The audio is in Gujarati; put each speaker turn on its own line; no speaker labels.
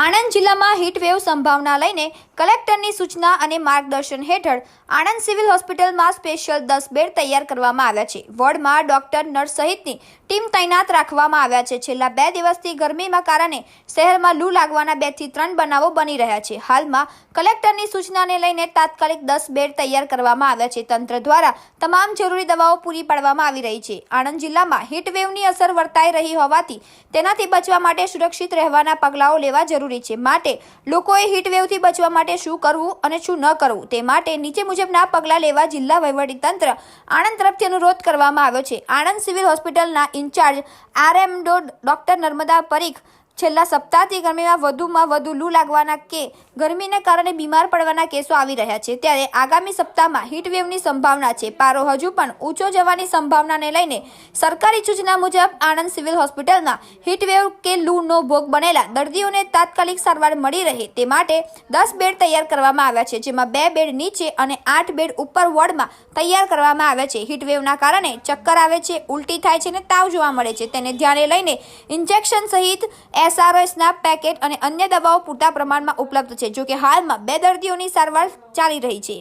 આણંદ જિલ્લામાં હીટવેવ સંભાવના લઈને કલેક્ટરની સૂચના અને માર્ગદર્શન હેઠળ આણંદ સિવિલ હોસ્પિટલમાં સ્પેશિયલ દસ બેડ તૈયાર કરવામાં આવ્યા છે. વોર્ડમાં ડોક્ટર, નર્સ સહિતની ટીમ તૈનાત રાખવામાં આવ્યા છે. છેલ્લા બે દિવસથી ગરમીમાં કારણે શહેરમાં લૂ લાગવાના બેથી ત્રણ બનાવો બની રહ્યા છે. હાલમાં કલેક્ટરની સૂચનાને લઈને તાત્કાલિક દસ બેડ તૈયાર કરવામાં આવ્યા છે. તંત્ર દ્વારા તમામ જરૂરી દવાઓ પૂરી પાડવામાં આવી રહી છે. આણંદ જિલ્લામાં હીટવેવની અસર વર્તાઈ રહી હોવાથી તેનાથી બચવા માટે સુરક્ષિત રહેવાના પગલાઓ લેવા જરૂરી છે. માટે લોકોએ હીટવેવથી બચવા માટે શું કરવું અને શું ન કરવું તે માટે નીચે મુજબના પગલાં લેવા જિલ્લા વહીવટીતંત્ર આણંદ તરફથી અનુરોધ કરવામાં આવ્યો છે. આણંદ સિવિલ હોસ્પિટલના ઇન્ચાર્જ આરએમ ડો ડોક્ટર નર્મદા પરીખ છેલ્લા સપ્તાહથી ગરમીમાં વધુમાં વધુ લૂ લાગવાના કે ગરમીને કારણે બીમાર પડવાના કેસો આવી રહ્યા છે. ત્યારે આગામી સપ્તાહમાં હીટવેવની સંભાવના છે. પારો હજુ પણ ઊંચો જવાની સંભાવનાને લઈને સરકારી સૂચના મુજબ આણંદ સિવિલ હોસ્પિટલમાં હીટવેવ કે લૂનો ભોગ બનેલા દર્દીઓને તાત્કાલિક સારવાર મળી રહે તે માટે દસ બેડ તૈયાર કરવામાં આવ્યા છે, જેમાં બે બેડ નીચે અને આઠ બેડ ઉપર વોર્ડમાં તૈયાર કરવામાં આવ્યા છે. હીટવેવના કારણે ચક્કર આવે છે, ઉલટી થાય છે અને તાવ જોવા મળે છે. તેને ધ્યાને લઈને ઇન્જેક્શન સહિત એસઆરઓએસના પેકેટ અને અન્ય દવાઓ પૂરતા પ્રમાણમાં ઉપલબ્ધ છે, જોકે હાલમાં બે દર્દીઓની સારવાર ચાલી રહી છે.